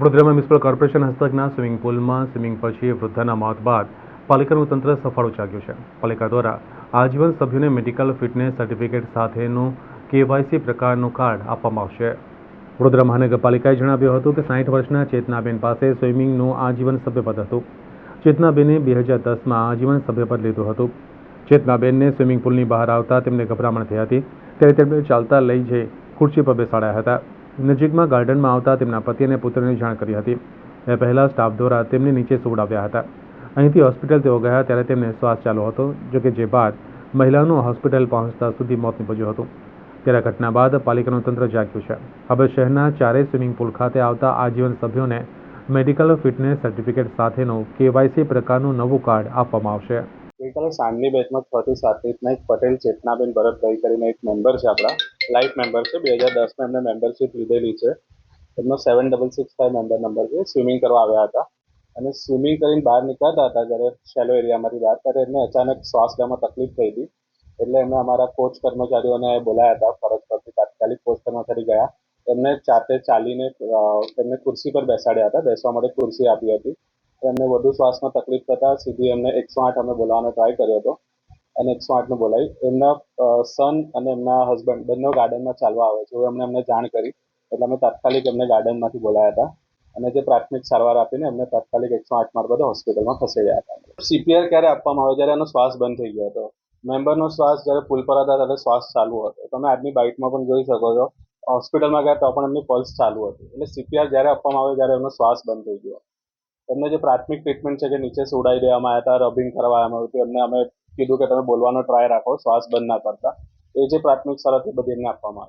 વડોદરામાં municipal corporation હસ્તકના swimming પુલમાં સ્વિમિંગ પછી વૃદ્ધાના મોત બાદ પાલિકાનું તંત્ર સફળ જાગ્યું છે. પાલિકા દ્વારા આજીવન સભ્યોને મેડિકલ ફિટનેસ સર્ટિફિકેટ સાથેનું કેવાયસી પ્રકારનું કાર્ડ આપવામાં આવશે. વડોદરા મહાનગરપાલિકાએ જણાવ્યું હતું કે સાઠ વર્ષના ચેતનાબેન પાસે સ્વિમિંગનું આજીવન સભ્યપદ હતું. ચેતનાબેને બે હજાર દસમાં આજીવન સભ્યપદ લીધું હતું. ચેતનાબેનને સ્વિમિંગ પુલની બહાર આવતા તેમને ગભરામણ થઈ હતી. ત્યારે તેમને ચાલતા લઈ જઈ ખુરશી પર બેસાડ્યા હતા. નજીકમાં ગાર્ડનમાં આવતા તેમના પતિ અને પુત્રની જાણ કરી હતી. એ પહેલાં સ્ટાફ દ્વારા તેમને નીચે સુવડાવ્યા હતા. અહીંથી હોસ્પિટલ તેઓ ગયા ત્યારે તેમને શ્વાસ ચાલુ હતો જોકે જે બાદ મહિલાનું હોસ્પિટલ પહોંચતા સુધી મોત નીપજ્યું હતું. ત્યારે ઘટના બાદ પાલિકાનું તંત્ર જાગ્યું છે. હવે શહેરના ચારેય સ્વિમિંગ પુલ ખાતે આવતા આજીવન સભ્યોને મેડિકલ ફિટનેસ સર્ટિફિકેટ સાથેનું કેવાયસી પ્રકારનું નવું કાર્ડ આપવામાં આવશે. ગઈકાલે સાંજની બેચમાં છ થી સાત રીતના એક પટેલ ચેતનાબેન ભરતભાઈ કરીને એક મેમ્બર છે આપણા. લાઈફ મેમ્બર છે. બે હજાર દસમાં એમને મેમ્બરશીપ લીધેલી છે. એમનો seven double six five member number છે. સ્વિમિંગ કરવા આવ્યા હતા. અને સ્વિમિંગ કરીને બહાર નીકળતા હતા જ્યારે શેલો એરિયામાંથી બહાર. ત્યારે એમને અચાનક શ્વાસ લેવામાં તકલીફ થઈ હતી. એટલે એમને અમારા કોચ કર્મચારીઓને બોલાયા હતા. ફરજ પરથી તાત્કાલિક કોચ કર્મચારી ગયા. એમને જાતે ચાલીને એમને ખુરશી પર બેસાડ્યા હતા. બેસવા માટે ખુરશી આપી હતી. એમને વધુ શ્વાસમાં તકલીફ થતા સીધી એમને એકસો આઠ અમે બોલાવવાનો ટ્રાય કર્યો હતો. અને એકસો આઠને બોલાવી એમના સન અને એમના હસબન્ડ બંને ગાર્ડનમાં ચાલવા આવે છે. એમને અમને જાણ કરી. એટલે અમે તાત્કાલિક એમને ગાર્ડનમાંથી બોલાયા હતા. અને જે પ્રાથમિક સારવાર આપીને એમને તાત્કાલિક એકસો આઠ મારફતે હોસ્પિટલમાં ખસેડ્યા હતા. સીપીઆર ક્યારે આપવામાં આવે? જ્યારે એનો શ્વાસ બંધ થઈ ગયો હતો. મેમ્બરનો શ્વાસ જ્યારે પુલ પર હતા ત્યારે શ્વાસ ચાલુ હતો. તમે આજની બાઇટમાં પણ જોઈ શકો છો. હોસ્પિટલમાં ગયા તો પણ એમની પલ્સ ચાલુ હતી. એટલે સીપીઆર જ્યારે આપવામાં આવે ત્યારે એમનો શ્વાસ બંધ થઈ ગયો. એમને જે પ્રાથમિક ટ્રીટમેન્ટ છે કે નીચે સુવડાવી દેવામાં આવ્યા હતા રબિંગ કરવામાં આવ્યું હતું, એમને અમે કીધું કે તમે બોલવાનો ટ્રાય રાખો, શ્વાસ બંધ ના કરતા. એ જે પ્રાથમિક શરત એ બધી એમને આપવામાં આવી.